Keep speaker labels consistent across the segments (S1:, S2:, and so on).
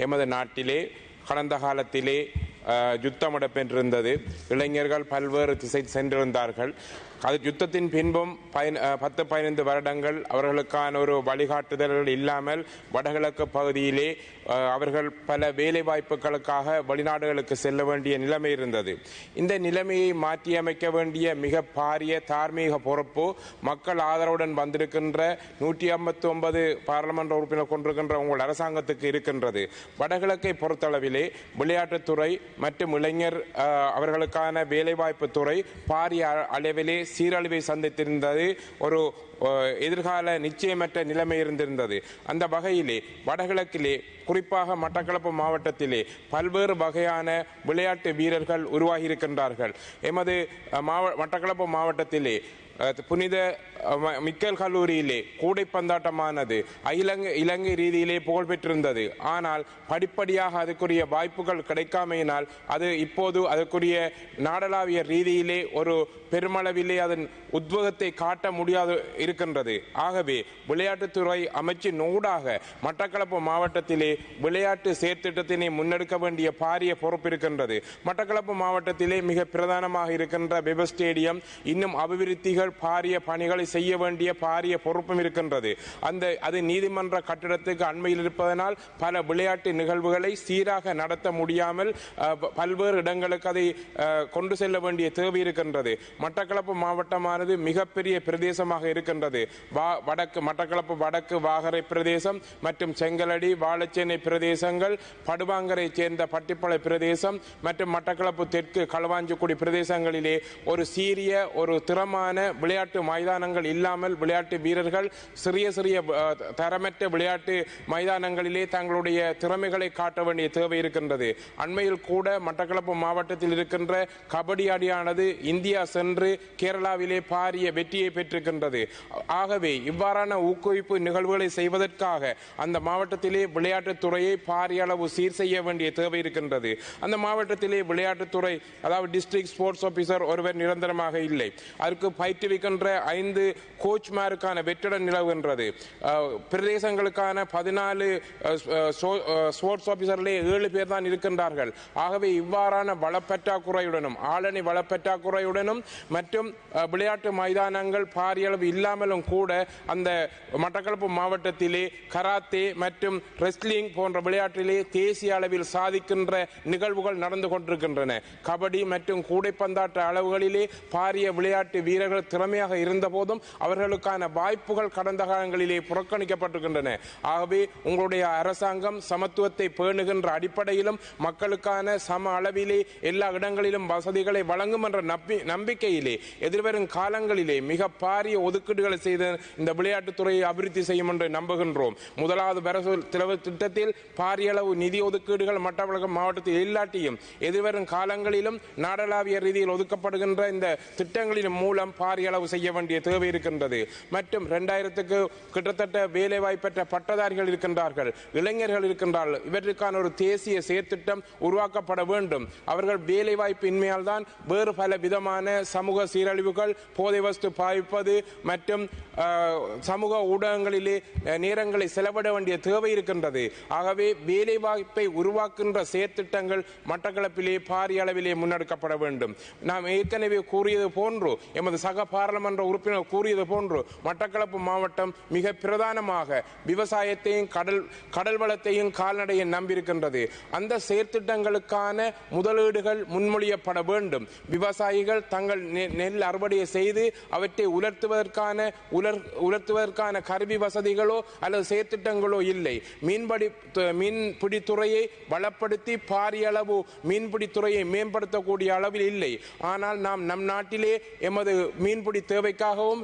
S1: எமது நாட்டிலே கடந்த காலத்திலே அஹ், யுத்தம் இடம்பெற்றிருந்தது இளைஞர்கள் பல்வேறு திசை சென்றிருந்தார்கள். அது யுத்தத்தின் பின்பும் பயன் பத்து பதினைந்து வருடங்கள் அவர்களுக்கான ஒரு வழிகாட்டுதல்கள் இல்லாமல் வடகிழக்கு பகுதியிலே அவர்கள் பல வேலை வாய்ப்புகளுக்காக வெளிநாடுகளுக்கு செல்ல வேண்டிய நிலைமை இருந்தது. இந்த நிலைமையை மாற்றியமைக்க வேண்டிய மிக பாரிய தார்மீக பொறுப்பு மக்கள் ஆதரவுடன் வந்திருக்கின்ற நூற்றி ஐம்பத்தி ஒன்பது பாராளுமன்ற உறுப்பினர் கொண்டிருக்கின்ற உங்கள் அரசாங்கத்துக்கு இருக்கின்றது. வடகிழக்கை பொறுத்தளவிலே விளையாட்டுத்துறை மற்றும் இளைஞர் அவர்களுக்கான வேலைவாய்ப்பு துறை பாரிய அ- அளவிலே சீரழிவை சந்தித்திருந்தது. ஒரு எதிர்கால நிச்சயமற்ற நிலைமை இருந்திருந்தது. அந்த வகையிலே வடகிழக்கிலே குறிப்பாக மட்டக்களப்பு மாவட்டத்திலே பல்வேறு வகையான விளையாட்டு வீரர்கள் உருவாகியிருக்கின்றார்கள். எமது மாவ மட்டக்களப்பு மாவட்டத்திலே புனித மிக்கல் கல்லூரியிலே கூடைப்பந்தாட்டமானது இலங்கை இலங்கை ரீதியிலே புகழ் பெற்றிருந்தது. ஆனால் படிப்படியாக அதுக்குரிய வாய்ப்புகள் கிடைக்காமையினால் அது இப்போது அதற்குரிய நாடளாவிய ரீதியிலே ஒரு பெருமளவிலே அதன் உத்வேகத்தை காட்ட முடியாது இருக்கின்றது. ஆகவே விளையாட்டுத்துறை அமைச்சின் ஊடாக மட்டக்களப்பு மாவட்டத்திலே விளையாட்டு செயற்திட்டத்தினை முன்னெடுக்க வேண்டிய பாரிய பொறுப்பு இருக்கின்றது. மட்டக்களப்பு மாவட்டத்திலே மிக பிரதானமாக இருக்கின்ற வெப ஸ்டேடியம் இன்னும் அபிவிருத்திகள் பாரிய பணிகளை செய்ய வேண்டிய பாரிய பொறுப்பும் இருக்கின்றது. அந்த அது நீதிமன்ற கட்டிடத்துக்கு அண்மையில் இருப்பதனால் பல விளையாட்டு நிகழ்வுகளை சீராக நடத்த முடியாமல் பல்வேறு இடங்களுக்கு அதை கொண்டு செல்ல வேண்டிய தேவை இருக்கின்றது. மட்டக்களப்பு மாவட்டமானது மிகப்பெரிய பிரதேசமாக இருக்கின்றது. வா- வடக்கு மட்டக்களப்பு வடக்கு வாகரை பிரதேசம் மற்றும் செங்கலடி வாழச்சேனை பிரதேசங்கள் படுவாங்கரை சேர்ந்த பட்டிப்பளை பிரதேசம் மற்றும் மட்டக்களப்பு தெற்கு களவாஞ்சிக்குடி பிரதேசங்களிலே ஒரு சீரிய ஒரு திறமான விளையாட்டு மைதானங்கள் இல்லாமல் விளையாட்டு வீரர்கள் சிறிய சிறிய தரமற்ற விளையாட்டு மைதானங்களிலே தங்களுடைய திறமைகளை காட்ட வேண்டிய தேவை இருக்கின்றது. அண்மையில் கூட மட்டக்களப்பு மாவட்டத்தில் இருக்கின்ற கபடி அடியானது இந்தியா சென்று கேரளாவிலே பாரிய வெற்றியை பெற்றிருக்கின்றது. ஆகவே இவ்வாறான ஊக்குவிப்பு நிகழ்வுகளை செய்வதற்காக அந்த மாவட்டத்திலே விளையாட்டுத்துறையை பாரிய அளவு சீர் செய்ய வேண்டிய தேவை இருக்கின்றது. அந்த மாவட்டத்திலே விளையாட்டுத்துறை அதாவது டிஸ்ட்ரிக்ட் ஸ்போர்ட்ஸ் ஆஃபீஸர் ஒருவர் நிரந்தரமாக இல்லை. அதற்கு பயிற்றுவிக்கின்ற ஐந்து கோச்மாருக்கான வெற்றிடம் நிலவுகின்றது. பிரதேசங்களுக்கான பதினாலு ஸ்போர்ட்ஸ் ஆபீசர்களே ஏழு பேர் தான் இருக்கின்றார்கள். ஆகவே இவ்வாறான வளப்பற்றாக்குறையுடனும் ஆளணி வளப்பற்றாக்குறையுடனும் மற்றும் விளையாட்டு மைதானங்கள் பாரிய அளவு இல்லாமலும் கூட அந்த மட்டக்களப்பு மாவட்டத்திலே கராத்தே மற்றும் ரெஸ்லிங் போன்ற விளையாட்டிலே தேசிய அளவில் சாதிக்கின்ற நிகழ்வுகள் நடந்து கொண்டிருக்கின்றன. கபடி மற்றும் கூடைப்பந்தாட்ட அளவுகளிலே பாரிய விளையாட்டு வீரர்கள் திறமையாக இருந்த போதும் அவர்களுக்கான வாய்ப்புகள் கடந்த காலங்களிலே புறக்கணிக்கப்பட்டிருக்கின்றன. ஆகவே உங்களுடைய அரசாங்கம் சமத்துவத்தை பேணுகின்ற அடிப்படையிலும் மக்களுக்கான சம அளவிலே எல்லா இடங்களிலும் வசதிகளை வழங்கும் என்ற நம்பி- நம்பிக்கையிலே எதிர்வரும் காலங்களிலே மிக பாரிய ஒதுக்கீடு முதலீடுகளை செய்து இந்த விளையாட்டுத் துறையை அபிவிருத்தி செய்யும் என்று நம்புகின்றோம். முதலாவது வரவு திலவு திட்டத்தில் பாரிய அளவு நிதி ஒதுக்கீடுகள் மட்டக்களப்பு மாவட்டத்தில் இல்லாட்டியும் எதிர்வரும் காலங்களிலும் நாடளாவிய ரீதியில் ஒதுக்கப்படுகின்ற இந்த திட்டங்களின் மூலம் பாரிய அளவு செய்ய வேண்டிய தேவை இருக்கின்றது. மற்றும் இரண்டாயிரத்துக்கு கிட்டத்தட்ட வேலை வாய்ப்பற்ற பட்டதாரிகள் இருக்கின்றார்கள் இளைஞர்கள் இருக்கின்றார்கள். இவற்றுக்கான ஒரு தேசிய செயற்திட்டம் உருவாக்கப்பட வேண்டும். அவர்கள் வேலை வாய்ப்பு இன்மையால் தான் வேறு பல விதமான சமூக சீரழிவுகள் போதை வஸ்து பாய்ப்பது மற்றும் மற்றும் சமூக ஊடகங்களிலே நேரங்களை செலவிட வேண்டிய தேவை இருக்கின்றது. ஆகவே வேலைவாய்ப்பை உருவாக்குகின்ற செயற்திட்டங்கள் மட்டக்களப்பிலே பாரிய அளவிலே முன்னெடுக்கப்பட வேண்டும். நாம் ஏற்கனவே கூறியது போன்று எமது சக பாராளுமன்ற உறுப்பினர் கூறியது போன்று மட்டக்களப்பு மாவட்டம் மிக பிரதானமாக விவசாயத்தையும் கடல் கடல் வளத்தையும் கால்நடையை நம்பியிருக்கின்றது. அந்த செயற்திட்டங்களுக்கான முதலீடுகள் முன்மொழியப்பட வேண்டும். விவசாயிகள் தங்கள் நெல் அறுவடையை செய்து அவற்றை உலர்த்துவதற்கான உலர் உலர்த்துவதற்கான கருவி வசதிகளோ அல்லது செயற்திட்டங்களோ இல்லை. மீன்பிடி மீன்பிடித்துறையை வளப்படுத்தி பாரிய அளவு மீன்பிடித்துறையை மேம்படுத்தக்கூடிய அளவில் இல்லை. ஆனால் நாம் நம் நாட்டிலே எமது மீன்பிடி தேவைக்காகவும்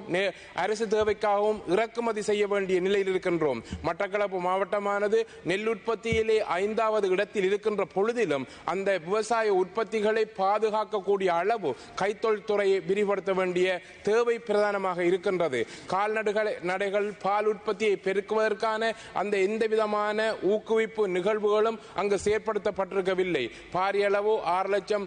S1: அரசு தேவைக்காகவும் இறக்குமதி செய்ய வேண்டிய நிலையில் இருக்கின்றோம். மட்டக்களப்பு மாவட்டமானது நெல் உற்பத்தியிலே ஐந்தாவது இடத்தில் இருக்கின்ற பொழுதிலும் அந்த விவசாய உற்பத்திகளை பாதுகாக்கக்கூடிய அளவு கைத்தொழில் துறையை விரிவுபடுத்த வேண்டிய வேண்டிய தேவை பிரதானமாக இருக்கின்றது. கால்நடைகள் நடைகள் பால் உற்பத்தியை பெருக்குவதற்கான அந்த எந்த விதமான ஊக்குவிப்பு நிகழ்வுகளும் அங்கு செயற்படுத்தப்பட்டிருக்கவில்லை. பாரிய அளவு ஆறு லட்சம்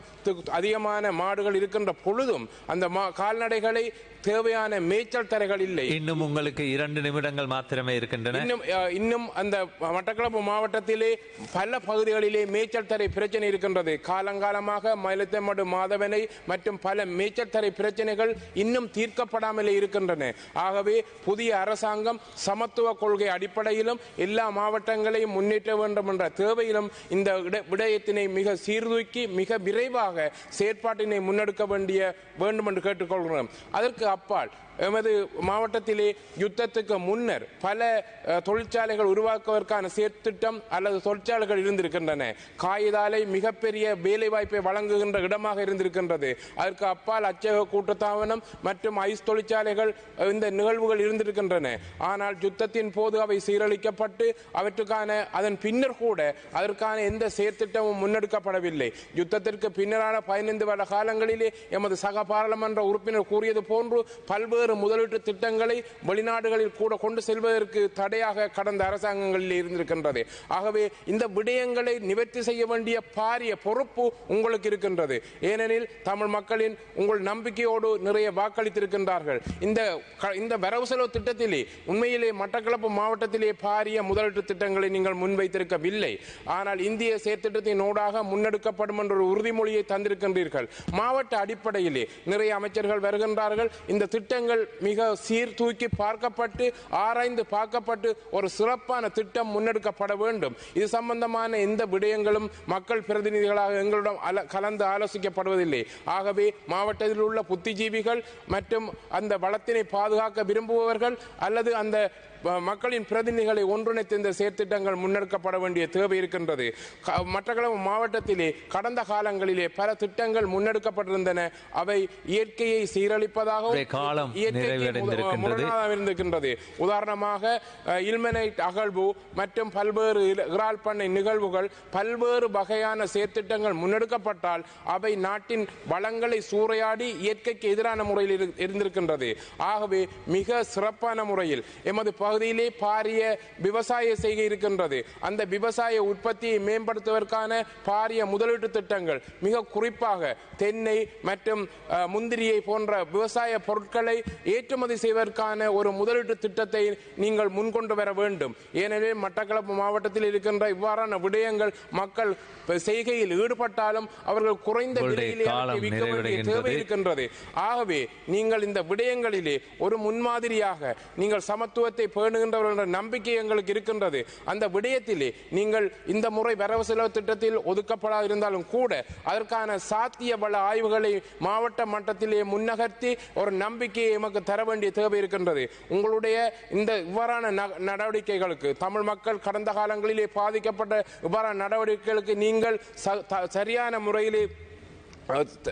S1: அதிகமான மாடுகள் இருக்கின்ற பொழுதும் அந்த கால்நடைகளை தேவையான மேய்ச்சல் தரைகள் இல்லை.
S2: இன்னும் உங்களுக்கு இரண்டு நிமிடங்கள் மாத்திரமே இருக்கின்றன.
S1: இன்னும் இன்னும் அந்த மட்டக்களப்பு மாவட்டத்திலே பல பகுதிகளிலே மேய்ச்சல் தரை பிரச்சனை இருக்கின்றது. காலங்காலமாக மயிலத்தமடு மாதவனை மற்றும் பல மேய்ச்சல் தரை பிரச்சனைகள் இன்னும் தீர்க்கப்படாமலே இருக்கின்றன. ஆகவே புதிய அரசாங்கம் சமத்துவ கொள்கை அடிப்படையிலும் எல்லா மாவட்டங்களையும் முன்னேற்ற வேண்டும் என்ற தேவையிலும் இந்த விடயத்தினை மிக சீர்தூக்கி மிக விரைவாக செயற்பாட்டினை முன்னெடுக்க வேண்டிய வேண்டும் என்று கேட்டுக்கொள்கிறோம். அதற்கு அப்பால் எமது மாவட்டத்திலே யுத்தத்துக்கு முன்னர் பல தொழிற்சாலைகள் உருவாக்குவதற்கான சேர்த்திட்டம் அல்லது தொழிற்சாலைகள் இருந்திருக்கின்றன. காகிதாலை மிகப்பெரிய வேலைவாய்ப்பை வழங்குகின்ற இடமாக இருந்திருக்கின்றது. அதற்கு அப்பால் அச்சக கூட்டத்தாவனம் மற்றும் ஐஸ் தொழிற்சாலைகள் இந்த நிகழ்வுகள் இருந்திருக்கின்றன. ஆனால் யுத்தத்தின் போது அவை சீரழிக்கப்பட்டு அவற்றுக்கான அதன் பின்னர் கூட அதற்கான எந்த செயற்திட்டமும் முன்னெடுக்கப்படவில்லை. யுத்தத்திற்கு பின்னரான பதினைந்து வருட காலங்களிலே எமது சக பாராளுமன்ற உறுப்பினர் கூறியது போன்று பல்வேறு முதலீட்டு திட்டங்களை வெளிநாடுகளில் கூட கொண்டு செல்வதற்கு தடையாக கடந்த அரசாங்கங்களில் இருந்திருக்கின்றது. ஆகவே இந்த விடயங்களை நிவர்த்தி செய்ய வேண்டிய பாரிய பொறுப்பு உங்களுக்கு இருக்கின்றது. ஏனெனில் தமிழ் மக்களின் உங்கள் நம்பிக்கையோடு நிறைய வாக்களித்திருக்கின்றார்கள். இந்த இந்த வரவு செலவு திட்டத்திலே உண்மையிலே மட்டக்களப்பு மாவட்டத்திலே பாரிய முதலீட்டு திட்டங்களை நீங்கள் முன்வைத்திருக்கவில்லை. ஆனால் இந்திய செயற்திட்டத்தின் ஊடாக முன்னெடுக்கப்படும் என்ற ஒரு உறுதிமொழியை தந்திருக்கின்றீர்கள். மாவட்ட அடிப்படையிலே நிறைய அமைச்சர்கள் வருகின்றார்கள். இந்த திட்டங்கள் மிக சீர்தூக்கி பார்க்கப்பட்டு ஆராய்ந்து பார்க்கப்பட்டு ஒரு சிறப்பான திட்டம் முன்னெடுக்கப்பட வேண்டும். இது சம்பந்தமான எந்த விடயங்களும் மக்கள் பிரதிநிதிகளாக எங்களிடம் கலந்து ஆலோசிக்கப்படுவதில்லை. ஆகவே மாவட்டத்தில் உள்ள புத்திஜீவிகள் மற்றும் அந்த வளத்தினை பாதுகாக்க விரும்புபவர்கள் அல்லது அந்த மக்களின் பிரதிநிதிகளை ஒன்றிணைத்து இந்த செயற்திட்டங்கள் முன்னெடுக்கப்பட வேண்டிய தேவை இருக்கின்றது. க- மட்டக்களப்பு மாவட்டத்திலே கடந்த காலங்களிலே பல திட்டங்கள் முன்னெடுக்கப்பட்டிருந்தன. அவை இயற்கையை சீரழிப்பதாகவும்
S2: காலம். நிறைவடைந்திருக்கின்றது.
S1: உதாரணமாக இல்மெனைட் அகழ்வு மற்றும் பல்வேறு இறால் பண்ணை நிகழ்வுகள் பல்வேறு வகையான செயற்திட்டங்கள் முன்னெடுக்கப்பட்டால் அவை நாட்டின் வளங்களை சூறையாடி இயற்கைக்கு எதிரான முறையில் இரு- இருந்திருக்கின்றது. ஆகவே மிக சிறப்பான முறையில் எமது பகுதியிலே பாரிய விவசாய செய்கை இருக்கின்றது. அந்த விவசாய உற்பத்தியை மேம்படுத்துவதற்கான பாரிய முதலீட்டு திட்டங்கள் மிக குறிப்பாக தென்னை மற்றும் முந்திரியை போன்ற விவசாய பொருட்களை ஏற்றுமதி செய்வதற்கான ஒரு முதலீட்டு திட்டத்தை நீங்கள் முன்கொண்டு வர வேண்டும். ஏனெனில் மட்டக்களப்பு மாவட்டத்தில் இருக்கின்ற இவ்வாறான விடயங்கள் மக்கள் செய்கையில் ஈடுபட்டாலும் அவர்கள் குறைந்த விலையிலே தேவை. இருக்கின்றது. ஆகவே நீங்கள் இந்த விடயங்களிலே ஒரு முன்மாதிரியாக நீங்கள் சமத்துவத்தை பேணுகின்றவர்கள் என்ற நம்பிக்கை எங்களுக்கு இருக்கின்றது. அந்த விடயத்திலே நீங்கள் இந்த முறை வரவு செலவு திட்டத்தில் ஒதுக்கப்படாதிருந்தாலும் கூட அதற்கான சாத்திய பல ஆய்வுகளை மாவட்ட மட்டத்திலே முன்னகர்த்தி ஒரு நம்பிக்கையை எமக்கு தர வேண்டிய தேவை இருக்கின்றது. உங்களுடைய இந்த இவ்வாறான ந- நடவடிக்கைகளுக்கு தமிழ் மக்கள் கடந்த காலங்களிலே பாதிக்கப்பட்ட இவ்வாறான நடவடிக்கைகளுக்கு நீங்கள் ச- சரியான முறையிலே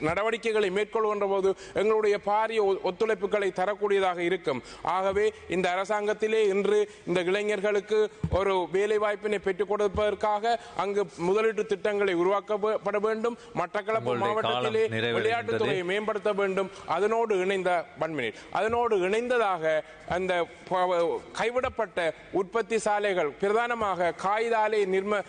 S1: நடவடிக்கைகளை மேற்கொள்கின்ற போது எங்களுடைய பாரிய ஒத்துழைப்புகளை தரக்கூடியதாக இருக்கும். ஆகவே இந்த அரசாங்கத்திலே இன்று இந்த இளைஞர்களுக்கு ஒரு வேலை வாய்ப்பினை பெற்றுக் கொடுப்பதற்காக அங்கு முதலீட்டு திட்டங்களை உருவாக்கப்பட வேண்டும். மட்டக்களப்பு மாவட்டத்திலே
S2: நிறைவடைகின்றது.
S1: விளையாட்டுத்துறையை மேம்படுத்த வேண்டும். அதனோடு இணைந்த பன்மினி அதனோடு இணைந்ததாக அந்த கைவிடப்பட்ட உற்பத்தி சாலைகள் பிரதானமாக காகிதாலை நிர்ம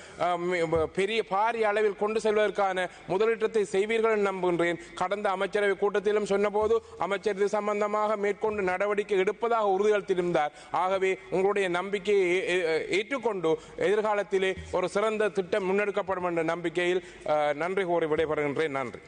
S1: பெரிய பாரிய அளவில் கொண்டு செல்வதற்கான முதலீட்டத்தை செய்வீர்கள் நான் நம்புகின்றேன். கடந்த அமைச்சரவை கூட்டத்திலும் சொன்னபோது அமைச்சர் இது சம்பந்தமாக மேற்கொண்டு நடவடிக்கை எடுப்பதாக உறுதியளித்திருந்தார் ஆகவே உங்களுடைய நம்பிக்கையை ஏற்றுக்கொண்டு எதிர்காலத்திலே ஒரு சிறந்த திட்டம் முன்னெடுக்கப்படும் என்ற நம்பிக்கையில் நன்றி கூறி விடைபெறுகின்றேன். நன்றி.